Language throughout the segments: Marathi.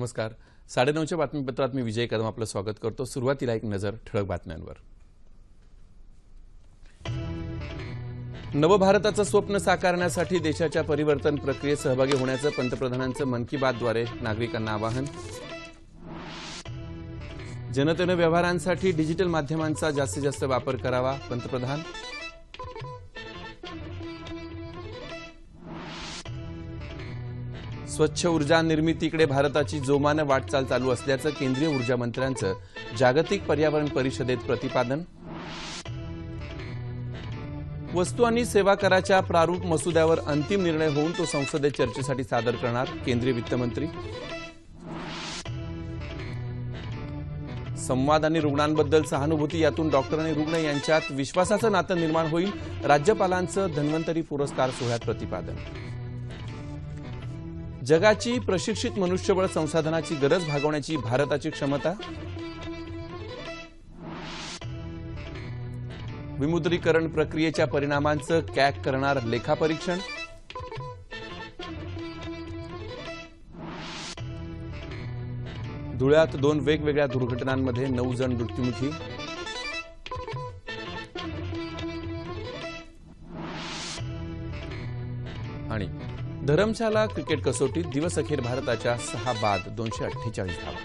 नमस्कार. साडेनऊच्या बातमीपत्रात मी विजय कदम आपलं स्वागत करतो. सुरुवातीला एक नजर ठळक बातम्यांवर. नवभारताचं स्वप्न साकारण्यासाठी देशाच्या परिवर्तन प्रक्रियेत सहभागी होण्याचं पंतप्रधानांचं मन की बातद्वारे नागरिकांना आवाहन. जनतेनं व्यवहारांसाठी डिजिटल माध्यमांचा जास्तीत जास्त वापर करावा पंतप्रधान. स्वच्छ ऊर्जा निर्मितीकडे भारताची जोमानं वाटचाल चालू असल्याचं केंद्रीय ऊर्जा मंत्र्यांचं जागतिक पर्यावरण परिषदेत प्रतिपादन. वस्तू आणि सेवा कराच्या प्रारूप मसुद्यावर अंतिम निर्णय होऊन तो संसदेत चर्चेसाठी सादर करणार केंद्रीय वित्तमंत्री. संवाद आणि रुग्णांबद्दल सहानुभूती यातून डॉक्टर आणि रुग्ण यांच्यात विश्वासाचं नातं निर्माण होईल. राज्यपालांचं धन्वंतरी पुरस्कार सोहळ्यात प्रतिपादन. जगाची प्रशिक्षित मनुष्यबळ संसाधनाची गरज भागवण्याची भारताची क्षमता? विमुद्रीकरण प्रक्रियेच्या परिणामांचं कॅक करणार लेखापरीक्षण? धुळ्यात दोन वेगवेगळ्या दुर्घटनांमध्ये नऊ जण मृत्युमुखी? धरमशाला क्रिकेट कसोटीत दिवस अखेर भारताच्या सहा बाद दोनशे अठ्ठेचाळीस धावा.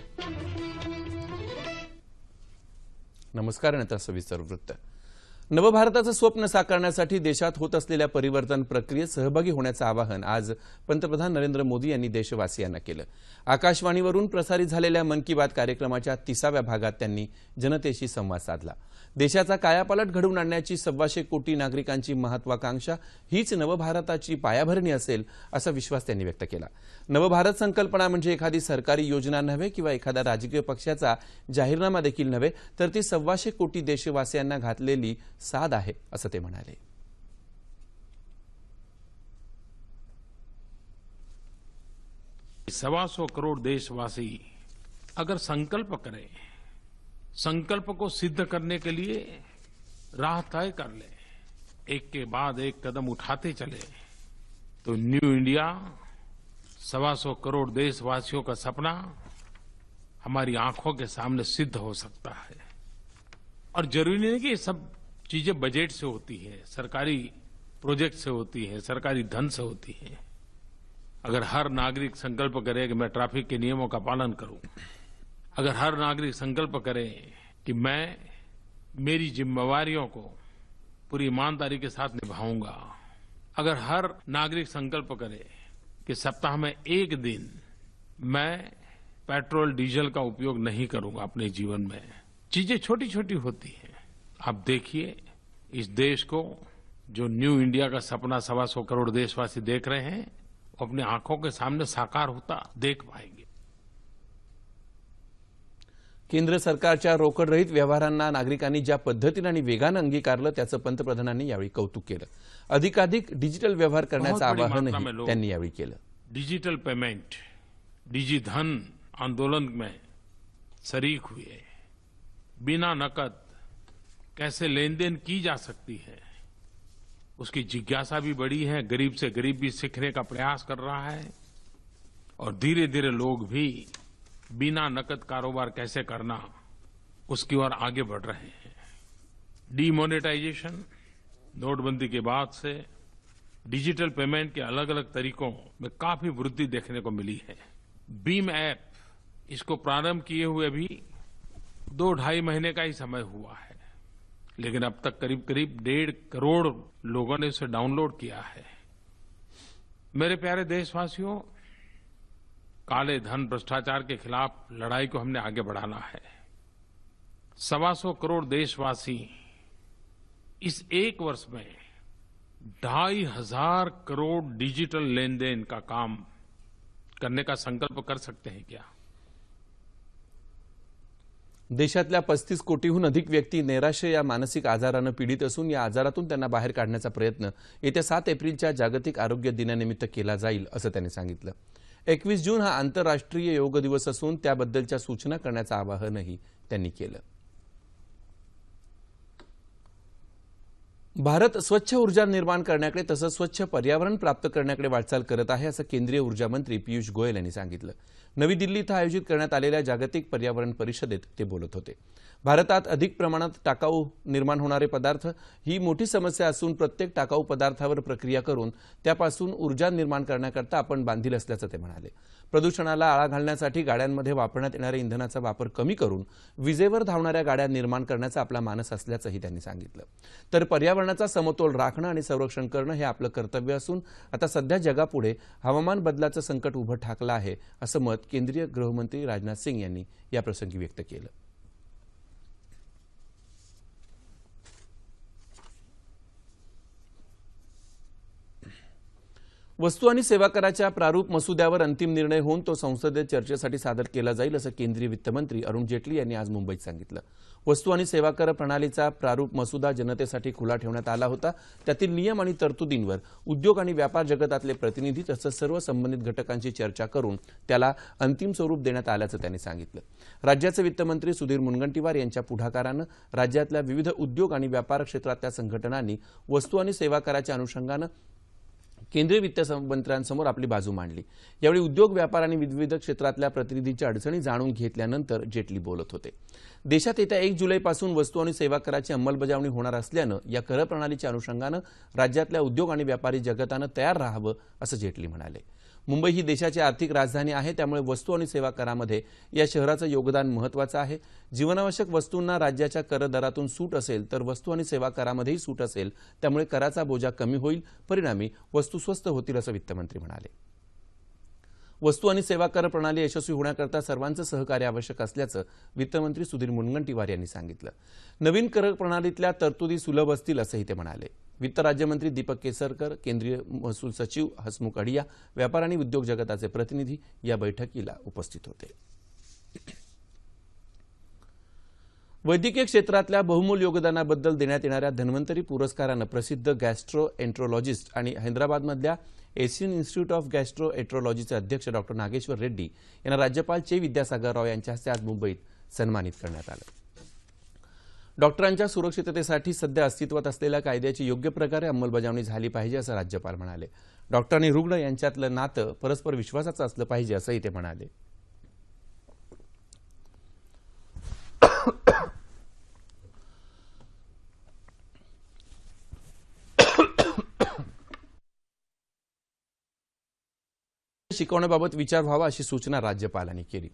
नमस्कार आणि आता सविस्तर वृत्त. नवभारताचं स्वप्न साकारण्यासाठी देशात होत असलेल्या परिवर्तन प्रक्रियेत सहभागी होण्याचं आवाहन आज पंतप्रधान नरेंद्र मोदी यांनी देशवासियांना केलं. आकाशवाणीवरून प्रसारित झालेल्या मन की बात कार्यक्रमाच्या तिसाव्या भागात त्यांनी जनतेशी संवाद साधला. देशाचा कायापालट घडवून आणण्याची सव्वाशे कोटी नागरिकांची महत्वाकांक्षा हीच नवभारताची पायाभरणी असेल असा विश्वास त्यांनी व्यक्त केला. नवभारत संकल्पना म्हणजे एखादी सरकारी योजना नव्हे किंवा एखादा राजकीय पक्षाचा जाहीरनामा देखील नव्हे तर ती सव्वाशे कोटी देशवासियांना घातलेली साध आहे, असं ते म्हणाले. सवा सौ करोड़ देशवासी अगर संकल्प करें, संकल्प को सिद्ध करने के लिए राह तय कर ले, एक के बाद एक कदम उठाते चले तो न्यू इंडिया सवा सौ करोड़ देशवासियों का सपना हमारी आँखों के सामने सिद्ध हो सकता है। और ज़रूरी नहीं कि सब चीज़ें बजट से होती है, सरकारी प्रोजेक्ट से होती है, सरकारी धन से होती है। अगर हर नागरिक संकल्प करे कि मैं ट्रैफ़िक के नियमों का पालन करूँ, अगर हर नागरिक संकल्प करे कि मैं मेरी जिम्मेवारियों को पूरी ईमानदारी के साथ निभाऊँगा, अगर हर नागरिक संकल्प करे कि सप्ताह में एक दिन मैं पेट्रोल, डीजल का उपयोग नहीं करूँगा अपने जीवन में, चीज़ें छोटी छोटी होती हैं। आप देखिए इस देश को जो न्यू इंडिया का सपना सवा सौ करोड़ देशवासी देख रहे हैं वो अपनी आंखों के सामने साकार होता देख पाएंगे। केंद्र सरकारच्या रोकडरहित व्यवहारांना नागरिकांनी ज्या पद्धतीनं आणि वेगानं अंगीकारलं त्याचं पंतप्रधानांनी यावेळी कौतुक केलं. अधिकाधिक डिजिटल व्यवहार करण्याचं आवाहनही लोग- त्यांनी यावेळी केलं. डिजिटल पेमेंट डिजिधन आंदोलन में शरीक हुए। बिना नकद कैसे लेन देन की जा सकती है? उसकी जिज्ञासा भी बड़ी है, गरीब से गरीब भी सीखने का प्रयास कर रहा है, और धीरे धीरे लोग भी बिना नकद कारोबार कैसे करना, उसकी ओर आगे बढ़ रहे हैं। डीमोनेटाइजेशन नोटबंदी के बाद से डिजिटल पेमेंट के अलग अलग तरीकों में काफ़ी वृद्धि देखने को मिली है। बीम ऐप इसको प्रारंभ किए हुए भी दो ढाई महीने का ही समय हुआ है। लेकिन अब तक करीब करीब डेढ़ करोड़ लोगों ने इसे डाउनलोड किया है। मेरे प्यारे देशवासियों, काले धन भ्रष्टाचार के खिलाफ लड़ाई को हमने आगे बढ़ाना है। सवा सौ करोड़ देशवासी इस एक वर्ष में ढाई हज़ार करोड़ डिजिटल लेन देन का काम करने का संकल्प कर सकते हैं क्या? देशातल्या पस्तीस कोटीहून अधिक व्यक्ती नैराश्य या मानसिक आजारानं पीडित असून या आजारातून त्यांना बाहेर काढण्याचा प्रयत्न येत्या सात एप्रिलच्या जागतिक आरोग्य दिनानिमित्त केला जाईल असं त्यांनी सांगितलं. एकवीस जून हा आंतरराष्ट्रीय योग दिवस असून त्याबद्दलच्या सूचना करण्याचं आवाहनही त्यांनी केलं. भारत स्वच्छ ऊर्जा निर्माण करण्याकडे तसंच स्वच्छ पर्यावरण प्राप्त करण्याकडे वाटचाल करत आहे असं केंद्रीय ऊर्जा मंत्री पियुष गोयल यांनी सांगितलं. नवी दिल्ली इथं आयोजित करण्यात आलेल्या जागतिक पर्यावरण परिषदेत ते बोलत होते. भारतात अधिक प्रमाणात टाकाऊ निर्माण होणारे पदार्थ ही मोठी समस्या असून प्रत्येक टाकाऊ पदार्थावर प्रक्रिया करून त्यापासून ऊर्जा निर्माण करण्याकरता आपण बांधील असल्याचं ते म्हणाले. प्रदूषणाला आळा घालण्यासाठी गाड्यांमध्ये वापरण्यात येणाऱ्या इंधनाचा वापर कमी करून विजेवर धावणाऱ्या गाड्या निर्माण करण्याचा आपला मानस असल्याचंही त्यांनी सांगितलं. तर पर्यावरणाचा समतोल राखणं आणि संरक्षण करणं हे आपलं कर्तव्य असून आता सध्या जगापुढे हवामान बदलाचं संकट उभं ठाकलं आहे असं मत केंद्रीय गृहमंत्री राजनाथ सिंग यांनी याप्रसंगी व्यक्त केलं. वस्तू आणि सेवा कराच्या प्रारूप मसुद्यावर अंतिम निर्णय होऊन तो संसदेत चर्चेसाठी सादर केला जाईल असं केंद्रीय वित्तमंत्री अरुण जेटली यांनी आज मुंबईत सांगितलं. वस्तू आणि सेवा कर प्रणालीचा प्रारूप मसुदा जनतेसाठी खुला ठेवण्यात आला होता. त्यातील नियम आणि तरतुदींवर उद्योग आणि व्यापार जगतातले प्रतिनिधी तसंच सर्व संबंधित घटकांची चर्चा करून त्याला अंतिम स्वरूप देण्यात आल्याचं त्यांनी सांगितलं. राज्याचे वित्तमंत्री सुधीर मुनगंटीवार यांच्या पुढाकारानं राज्यातल्या विविध उद्योग आणि व्यापार क्षेत्रातल्या संघटनांनी वस्तू आणि सेवा कराच्या अनुषंगानं केंद्रीय वित्त मंत्र्यांसमोर आपली बाजू मांडली. यावेळी उद्योग व्यापार आणि विविध क्षेत्रातल्या प्रतिनिधींच्या अडचणी जाणून घेतल्यानंतर जेटली बोलत होते. देशात येत्या एक जुलैपासून वस्तू आणि सेवा कराची अंमलबजावणी होणार असल्यानं या कर प्रणालीच्या अनुषंगानं राज्यातल्या उद्योग आणि व्यापारी जगतानं तयार राहावं असं जेटली म्हणाले. मुंबई ही देशाची आर्थिक राजधानी आहे त्यामुळे वस्तू आणि सेवा करामध्ये या शहराचं योगदान महत्वाचं आहे. जीवनावश्यक वस्तूंना राज्याच्या कर दरातून सूट असेल तर वस्तू आणि सेवा करामध्येही सूट असेल त्यामुळे कराचा बोजा कमी होईल. परिणामी वस्तू स्वस्त होतील असं वित्तमंत्री म्हणाले. वस्तू आणि सेवा कर प्रणाली यशस्वी होण्याकरता सर्वांचं सहकार्य आवश्यक असल्याचं वित्तमंत्री सुधीर मुनगंटीवार यांनी सांगितलं. नवीन कर प्रणालीतल्या तरतुदी सुलभ असतील असंही ते म्हणाले. वित्त राज्यमंत्री दीपक केसरकर केंद्रीय महसूल सचिव हसमुख अडिया व्यापार आणि उद्योग जगताचे प्रतिनिधी या बैठकीला उपस्थित होते. वैद्यकीय क्षेत्रातल्या बहुमूल योगदानाबद्दल देण्यात येणाऱ्या धन्वंतरी पुरस्कारानं प्रसिद्ध गॅस्ट्रो एन्ट्रोलॉजिस्ट आणि हैदराबादमधल्या एशियन इन्स्टिट्यूट ऑफ गॅस्ट्रो एट्रोलॉजीचे अध्यक्ष डॉक्टर नागेश्वर रेड्डी यांना राज्यपाल चे. विद्यासागर राव यांच्या हस्ते आज मुंबईत सन्मानित करण्यात आलं. डॉक्टरांच्या सुरक्षिततेसाठी सध्या अस्तित्वात असलेल्या कायद्याची योग्य प्रकारे अंमलबजावणी झाली पाहिजे असं राज्यपाल म्हणाले. डॉक्टर आणि रुग्ण यांच्यातलं नातं परस्पर विश्वासाचं असलं पाहिजे असंही ते म्हणाले. शिकवण्याबाबत विचार व्हावा अशी सूचना राज्यपालांनी केली.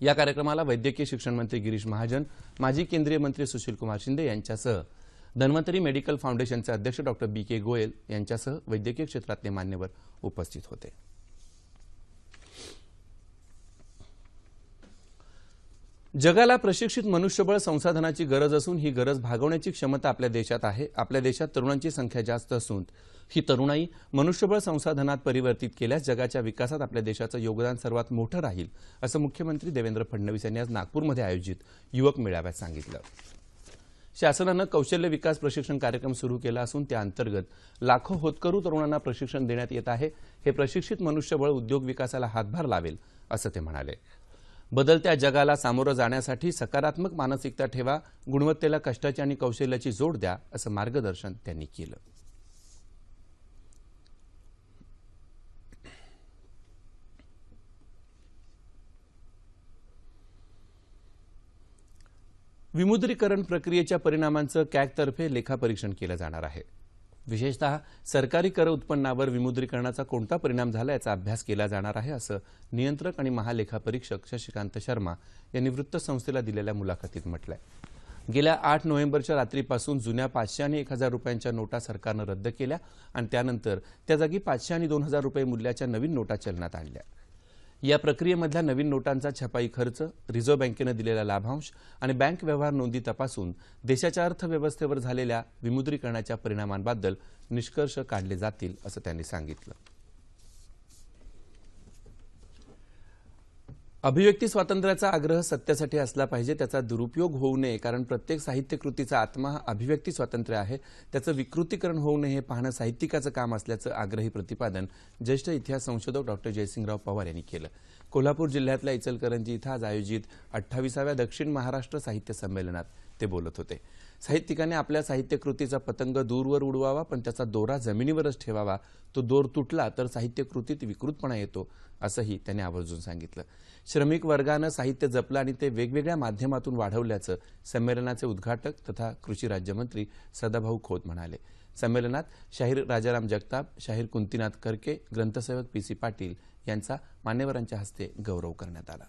या कार्यक्रमाला वैद्यकीय शिक्षण मंत्री गिरीश महाजन माजी केंद्रीय मंत्री सुशीलकुमार शिंदे यांच्यासह धन्वंतरी मेडिकल फाउंडेशनचे अध्यक्ष डॉक्टर बी के गोयल यांच्यासह वैद्यकीय क्षेत्रातले मान्यवर उपस्थित होते. जगाला प्रशिक्षित मनुष्यबळ संसाधनाची गरज असून ही गरज भागवण्याची क्षमता आपल्या देशात आहे. आपल्या देशात तरुणांची संख्या जास्त असून ही तरुणाई मनुष्यबळ संसाधनात परिवर्तित केल्यास जगाच्या विकासात आपल्या देशाचं योगदान सर्वात मोठं राहील असं मुख्यमंत्री देवेंद्र फडणवीस यांनी आज नागपूरमध्ये आयोजित युवक मेळाव्यात सांगितलं. शासनानं कौशल्य विकास प्रशिक्षण कार्यक्रम सुरू केला असून त्या अंतर्गत लाखो होतकरू तरुणांना प्रशिक्षण देण्यात येत आहे. हे प्रशिक्षित मनुष्यबळ उद्योग विकासाला हातभार लावेल असं ते म्हणाले. बदलत्या जगाला सामोरं जाण्यासाठी सकारात्मक मानसिकता ठेवा गुणवत्तेला कष्टाची आणि कौशल्याची जोड द्या असं मार्गदर्शन त्यांनी केलं. विमुद्रीकरण प्रक्रियेच्या परिणामांचं कॅगतर्फे लेखापरीक्षण केलं जाणार आहे. विशेषतः सरकारी कर उत्पन्नावर विमुद्रीकरणाचा कोणता परिणाम झाला याचा अभ्यास केला जाणार आहे असं नियंत्रक आणि महालेखापरीक्षक शशिकांत शर्मा यांनी वृत्तसंस्थेला दिलेल्या मुलाखतीत म्हटलंय. गेल्या आठ नोव्हेंबरच्या रात्रीपासून जुन्या पाचशे आणि एक हजार रुपयांच्या नोटा सरकारनं रद्द केल्या आणि त्यानंतर त्या जागी पाचशे आणि दोन हजार रुपये मूल्याच्या नवीन नोटा चलनात आणल्या. या प्रक्रियेमधल्या नवीन नोटांचा छपाई खर्च रिझर्व्ह बँकेनं दिलेला लाभांश आणि बँक व्यवहार नोंदी तपासून देशाच्या अर्थव्यवस्थेवर झालेल्या विमुद्रीकरणाच्या परिणामांबद्दल निष्कर्ष काढले जातील असं त्यांनी सांगितलं. अभिव्यक्ती स्वातंत्र्याचा आग्रह सत्यासाठी असला पाहिजे त्याचा दुरुपयोग होऊ नये कारण प्रत्येक साहित्यकृतीचा आत्मा हा अभिव्यक्ती स्वातंत्र्य आहे. त्याचं विकृतीकरण होऊ नये हे पाहणं साहित्यिकाचं काम असल्याचं आग्रही प्रतिपादन ज्येष्ठ इतिहास संशोधक डॉक्टर जयसिंगराव पवार यांनी केलं. कोल्हापूर जिल्ह्यातल्या इचलकरंजी इथं आज आयोजित अठ्ठावीसाव्या दक्षिण महाराष्ट्र साहित्य संमेलनात ते बोलत होते. साहित्यिकाने आपल्या साहित्यकृतीचा पतंग दूरवर उडवावा पण त्याचा दोरा जमिनीवरच ठेवावा. तो दोर तुटला तर साहित्यकृतीत विकृतपणा येतो असंही त्यांनी आवर्जून सांगितलं. श्रमिक वर्गानं साहित्य जपलं आणि ते वेगवेगळ्या माध्यमातून वाढवल्याचं संमेलनाचे उद्घाटक तथा कृषी राज्यमंत्री सदाभाऊ खोत म्हणाले. संमेलनात शाहीर राजाराम जगताप शाहीर कुंतीनाथ करके ग्रंथसेवक पी सी पाटील यांचा मान्यवरांच्या हस्ते गौरव करण्यात आला.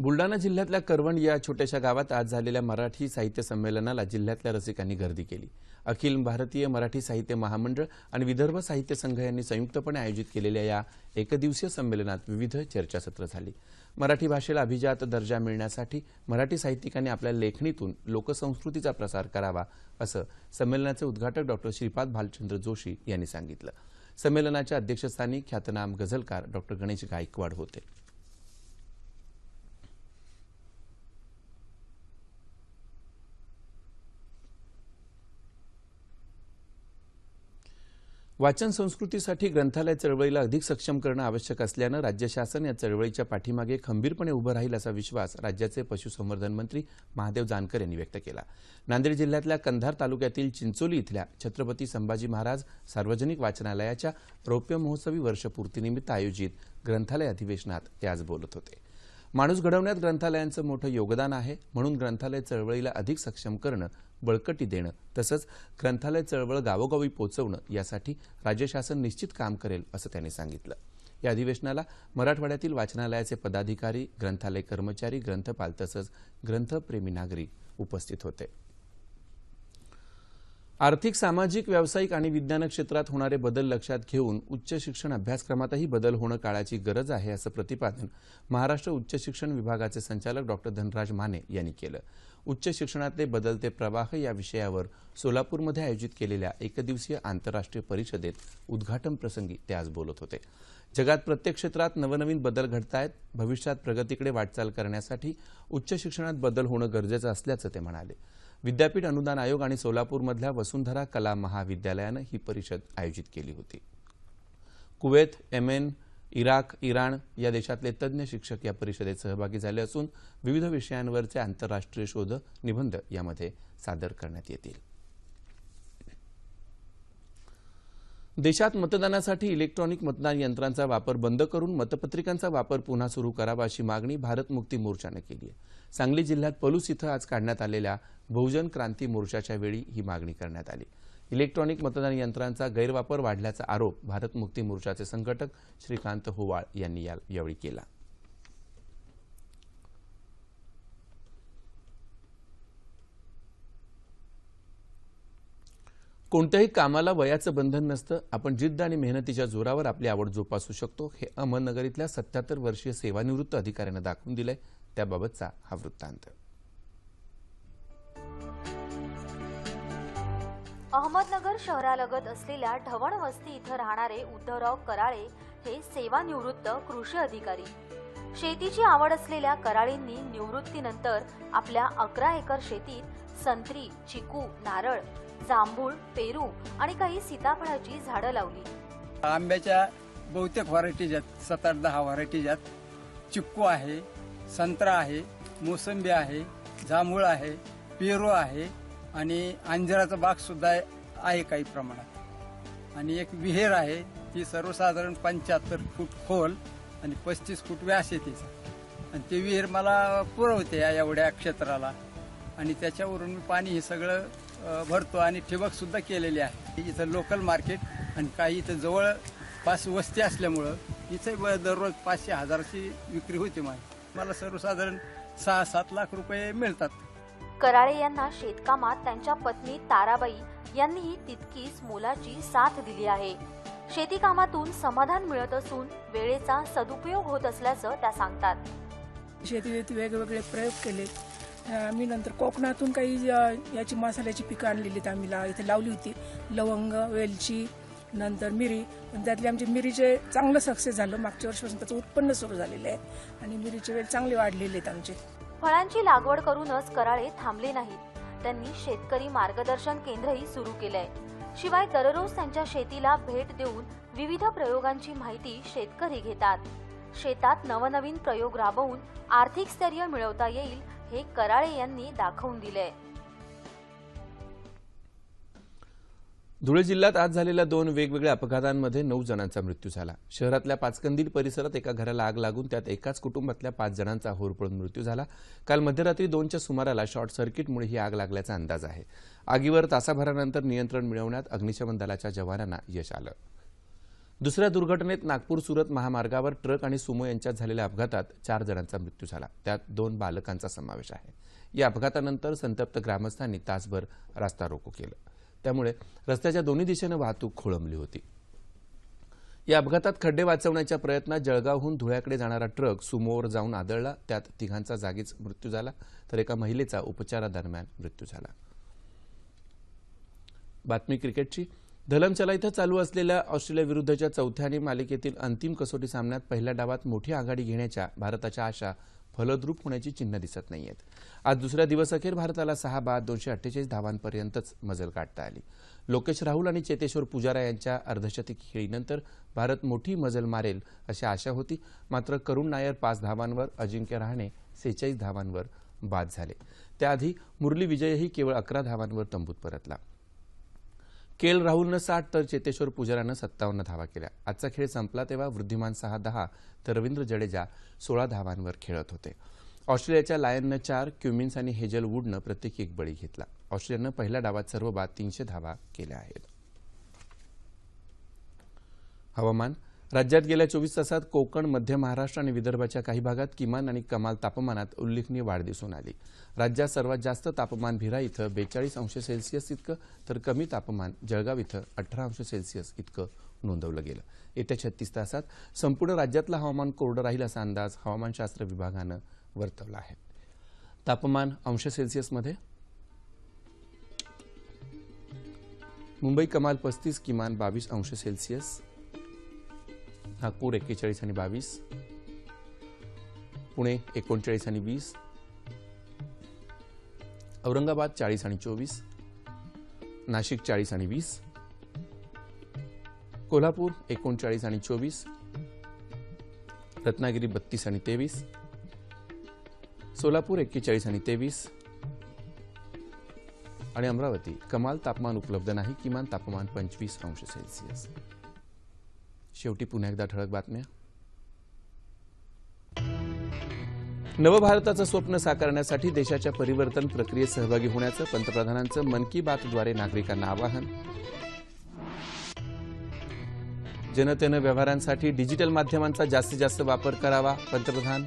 बुलडाणा जिल्ह्यातल्या करवंड या छोट्याशा गावात आज झालेल्या मराठी साहित्य संमेलनाला जिल्ह्यातल्या रसिकांनी गर्दी केली. अखिल भारतीय मराठी साहित्य महामंडळ आणि विदर्भ साहित्य संघ यांनी संयुक्तपणे आयोजित केलेल्या या एकदिवसीय संमेलनात विविध चर्चासत्र झाली. मराठी भाषेला अभिजात दर्जा मिळण्यासाठी मराठी साहित्यिकांनी आपल्या लेखणीतून लोकसंस्कृतीचा प्रसार करावा असं संमेलनाचे उद्घाटक डॉक्टर श्रीपाद भालचंद्र जोशी यांनी सांगितलं. संमेलनाच्या अध्यक्षस्थानी ख्यातनाम गझलकार डॉक्टर गणेश गायकवाड होते. वाचन संस्कृतीसाठी ग्रंथालय चळवळीला अधिक सक्षम करणं आवश्यक असल्यानं राज्य शासन या चळवळीच्या पाठीमागे खंबीरपणे उभं राहील असा विश्वास राज्याचे पशुसंवर्धन मंत्री महादेव जानकर यांनी व्यक्त केला. नांदेड जिल्ह्यातल्या कंधार तालुक्यातील चिंचोली इथल्या छत्रपती संभाजी महाराज सार्वजनिक वाचनालयाच्या रौप्य महोत्सवी वर्षपूर्तीनिमित्त आयोजित ग्रंथालय अधिवेशनात ते आज बोलत होते. माणूस घडवण्यात ग्रंथालयांचं मोठं योगदान आहे. म्हणून ग्रंथालय चळवळीला अधिक सक्षम करणं बळकटी देणं तसंच ग्रंथालय चळवळ गावोगावी पोहोचवणं यासाठी राज्य शासन निश्चित काम करेल असं त्यांनी सांगितलं. या अधिवेशनाला मराठवाड्यातील वाचनालयाचे पदाधिकारी ग्रंथालय कर्मचारी ग्रंथपाल तसंच ग्रंथप्रेमी नागरिक उपस्थित होते. आर्थिक सामाजिक व्यावसायिक आणि विज्ञान क्षेत्रात होणारे बदल लक्षात घेऊन उच्च शिक्षण अभ्यासक्रमातही बदल होणं काळाची गरज आहे असं प्रतिपादन महाराष्ट्र उच्च शिक्षण विभागाचे संचालक डॉक्टर धनराज माने यांनी केलं. उच्च शिक्षणातले बदलते प्रवाह या विषयावर सोलापूरमध्ये आयोजित केलेल्या एकदिवसीय आंतरराष्ट्रीय परिषदेत उद्घाटन प्रसंगी ते आज बोलत होते. जगात प्रत्येक क्षेत्रात नवनवीन बदल घडतायत. भविष्यात प्रगतीकडे वाटचाल करण्यासाठी उच्च शिक्षणात बदल होणं गरजेचं असल्याचं ते म्हणाले. विद्यापीठ अनुदान आयोग आणि सोलापूरमधल्या वसुंधरा कला महाविद्यालयानं ही परिषद आयोजित केली होती. कुवेत एमेन इराक इराण या देशातले तज्ज्ञ शिक्षक या परिषदेत सहभागी झाले असून विविध विषयांवरचे आंतरराष्ट्रीय शोध निबंध यामध्ये सादर करण्यात येतील. देशात मतदानासाठी इलेक्ट्रॉनिक मतदान यंत्रांचा वापर बंद करून मतपत्रिकांचा वापर पुन्हा सुरू करावा अशी मागणी भारत मुक्ती मोर्चानं केली आहे. सांगली जिल्ह्यात पलूस इथं आज काढण्यात आलेल्या बहुजन क्रांती मोर्चाच्या वेळी ही मागणी करण्यात आली. इलेक्ट्रॉनिक मतदान यंत्रांचा गैरवापर वाढल्याचा आरोप भारत मुक्ती मोर्चाचे संघटक श्रीकांत होवाळ यांनी यावेळी केला. कोणत्याही कामाला वयाचं बंधन नसतं आपण जिद्द आणि मेहनतीच्या जोरावर आपली आवड जोपासू शकतो हे अहमदनगर इथल्या सत्याहत्तर वर्षीय सेवानिवृत्त अधिकाऱ्यानं दाखवून दिलंय. त्याबाबतचा हा वृत्तांत. अहमदनगर शहरालगत असलेल्या ढवण वस्ती इथं राहणारे उद्धवराव कराळे हे सेवानिवृत्त कृषी अधिकारी. शेतीची आवड असलेल्या कराळेंनी निवृत्तीनंतर आपल्या अकरा एकर शेतीत संत्री चिकू नारळ जांभूळ पेरू आणि काही सीताफळाची झाडं लावली. आंब्याच्या बहुतेक व्हरायटीज आहेत सात आठ दहा व्हरायटीज आहेत चिक्कू आहे संत्रा आहे मोसंबी आहे जांभूळ आहे पेरू आहे आणि अंजिराचा बाग सुद्धा आहे काही प्रमाणात. आणि एक विहीर आहे ती सर्वसाधारण पंच्याहत्तर फूट खोल आणि पस्तीस फूट व्यास आहे तिचा. आणि ती विहीर मला पुरवते या एवढ्या क्षेत्राला. आणि त्याच्यावरून मी पाणी हे सगळं भरतो आणि ठिबक सुद्धा केलेली आहे. इथं लोकल मार्केट आणि काही इथं जवळ पाच वस्ती असल्यामुळं इथे ब- दररोज पाचशे हजाराची विक्री होते माझी. मला सर्वसाधारण सहा सात लाख रुपये मिळतात. कराळे यांना शेतकामात त्यांच्या पत्नी ताराबाई यांनीही तितकीच मोलाची साथ दिली आहे. शेती कामातून समाधान मिळत असून वेळेचा सदुपयोग होत असल्याचं त्या सांगतात. शेतीत वेगवेगळे प्रयोग केले. आम्ही नंतर कोकणातून काही याची मसाल्याची पिकं आणलेली आम्ही ला इथे लावली होती. लवंग वेलची नंतर मिरी पण त्यातले आमचे मिरीचे चांगलं सक्सेस झालं. मागच्या वर्षीपासून त्याचं उत्पन्न सुरू झालेलं आहे. आणि मिरीचे वेल चांगले वाढलेले आहेत आमचे. फळांची लागवड करूनच कराळे थांबले नाहीत. त्यांनी शेतकरी मार्गदर्शन केंद्रही सुरू केलंय. शिवाय दररोज त्यांच्या शेतीला भेट देऊन विविध प्रयोगांची माहिती शेतकरी घेतात. शेतात नवनवीन प्रयोग राबवून आर्थिक स्थैर्य मिळवता येईल हे कराळे यांनी दाखवून दिलंय. धुळे जिल्ह्यात आज झालेल्या दोन वेगवेगळ्या अपघातांमध्ये नऊ जणांचा मृत्यू झाला. शहरातल्या पाचकंदील परिसरात एका घराला आग लागून त्यात एकाच कुटुंबातल्या पाच जणांचा होरपळून मृत्यू झाला. काल मध्यरात्री दोनच्या सुमाराला शॉर्ट सर्किटमुळे ही आग लागल्याचा अंदाज आहे. आगीवर तासाभरानंतर नियंत्रण मिळवण्यात अग्निशमन दलाच्या जवानांना यश आलं. दुसऱ्या दुर्घटनेत नागपूर सुरत महामार्गावर ट्रक आणि सुमो यांच्यात झालेल्या अपघातात चार जणांचा मृत्यू झाला. त्यात दोन बालकांचा समावेश आहे. या अपघातानंतर संतप्त ग्रामस्थांनी तासभर रास्ता रोको केलं. त्यामुळे रस्त्याच्या दोन्ही दिशेनं वाहतूक खोळंबली होती. या अपघातात खड्डे वाचवण्याच्या प्रयत्नात जळगावहून धुळ्याकडे जाणारा ट्रक सुमोवर जाऊन आदळला. त्यात तिघांचा जागीच मृत्यू झाला तर एका महिलेचा उपचारादरम्यान मृत्यू झाला. बातमी क्रिकेटची. धलमचला इथं चालू असलेल्या ऑस्ट्रेलिया विरुद्धच्या चौथ्या आणि मालिकेतील अंतिम कसोटी सामन्यात पहिल्या डावात मोठी आघाडी घेण्याच्या भारताच्या आशा फलद्रूप होण्याची चिन्ह दिसत नाहीयेत. आज दुसऱ्या दिवसअखेर भारताला सहा बाद दोनशे अठ्ठेचाळीस धावांपर्यंतच मजल काढता आली. लोकेश राहुल आणि चेतेश्वर पुजारा यांच्या अर्धशतकी खेळीनंतर भारत मोठी मजल मारेल अशी आशा होती. मात्र करुण नायर पाच धावांवर अजिंक्य रहाणे सेहेचाळीस धावांवर बाद झाले. त्याआधी मुरली विजयही केवळ अकरा धावांवर तंबूत परतला. केल राहुलनं साठ तर चेतेश्वर पुजारानं सत्तावन्न धावा केल्या. आजचा खेळ संपला तेव्हा वृद्धिमान सहा दहा तर रवींद्र जडेजा सोळा धावांवर खेळत होते. ऑस्ट्रेलियाच्या लायननं चार क्युमिन्स आणि हेजल वूडनं प्रत्येकी एक बळी घेतला. ऑस्ट्रेलियानं पहिल्या डावात सर्व बाद तीनशे धावा केल्या आहेत. हवामान राज्यात गेल्या चोवीस तासात कोकण मध्य महाराष्ट्र आणि विदर्भाच्या काही भागात किमान आणि कमाल तापमानात उल्लेखनीय वाढ दिसून आली. राज्यात सर्वात जास्त तापमान भिरा इथं बेचाळीस अंश सेल्सिअस इतकं तर कमी तापमान जळगाव इथं अठरा अंश सेल्सिअस इतकं नोंदवलं गेलं. येत्या छत्तीस तासात संपूर्ण राज्यातलं हवामान कोरडं राहील असा अंदाज हवामानशास्त्र विभागानं वर्तवला आहे. तापमान अंश सेल्सिअसमध्ये? मुंबई कमाल पस्तीस किमान बावीस अंश सेल्सिअस नागपूर एक्केचाळीस आणि बावीस. पुणे एकोणचाळीस आणि वीस. औरंगाबाद चाळीस आणि चोवीस. नाशिक चाळीस आणि वीस. कोल्हापूर एकोणचाळीस आणि चोवीस. रत्नागिरी बत्तीस आणि तेवीस. सोलापूर एक्केचाळीस आणि तेवीस. आणि अमरावती कमाल तापमान उपलब्ध नाही किमान तापमान पंचवीस अंश सेल्सिअस. शेवटी पुन्हा एकदा ठळक बातम्या. नवभारताचं स्वप्न साकारण्यासाठी देशाच्या परिवर्तन प्रक्रियेत सहभागी होण्याचं पंतप्रधानांचं मन की बातद्वारे नागरिकांना आवाहन. जनतेनं व्यवहारांसाठी डिजिटल माध्यमांचा जास्तीत जास्त वापर करावा पंतप्रधान.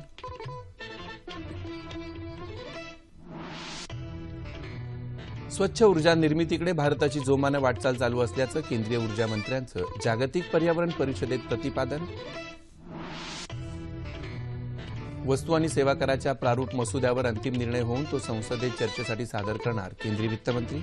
स्वच्छ ऊर्जा निर्मितीकडे भारताची जोमानं वाटचाल चालू असल्याचं केंद्रीय ऊर्जा मंत्र्यांचं जागतिक पर्यावरण परिषदेत प्रतिपादन. वस्तू आणि सेवा कराच्या प्रारूप मसुद्यावर अंतिम निर्णय होऊन तो संसदेत चर्चेसाठी सादर करणार केंद्रीय वित्तमंत्री.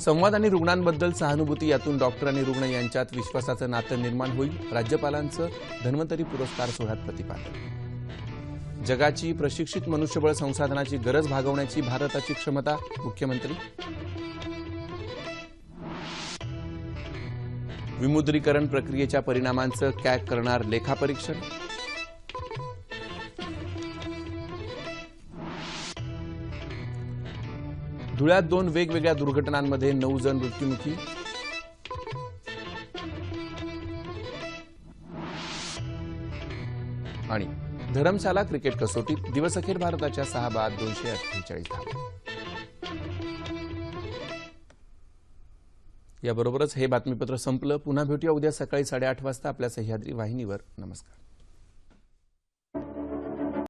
संवाद आणि रुग्णांबद्दल सहानुभूती यातून डॉक्टर आणि रुग्ण यांच्यात विश्वासाचं नातं निर्माण होईल. राज्यपालांचं धन्वंतरी पुरस्कार सोहळ्यात प्रतिपादन. जगाची प्रशिक्षित मनुष्यबळ संसाधनाची गरज भागवण्याची भारताची क्षमता मुख्यमंत्री? विमुद्रीकरण प्रक्रियेच्या परिणामांचं कॅग करणार लेखापरीक्षण? धुळ्यात दोन वेगवेगळ्या दुर्घटनांमध्ये नऊ जण मृत्युमुखी? धरमशाला क्रिकेट कसोटीत दिवसअखेर भारताच्या सहा बाद दोनशे अठ्ठेचाळीस धावा. याबरोबरच हे बातमीपत्र संपलं. पुन्हा भेटूया उद्या सकाळी साडेआठ वाजता आपल्या सह्याद्री वाहिनीवर. नमस्कार.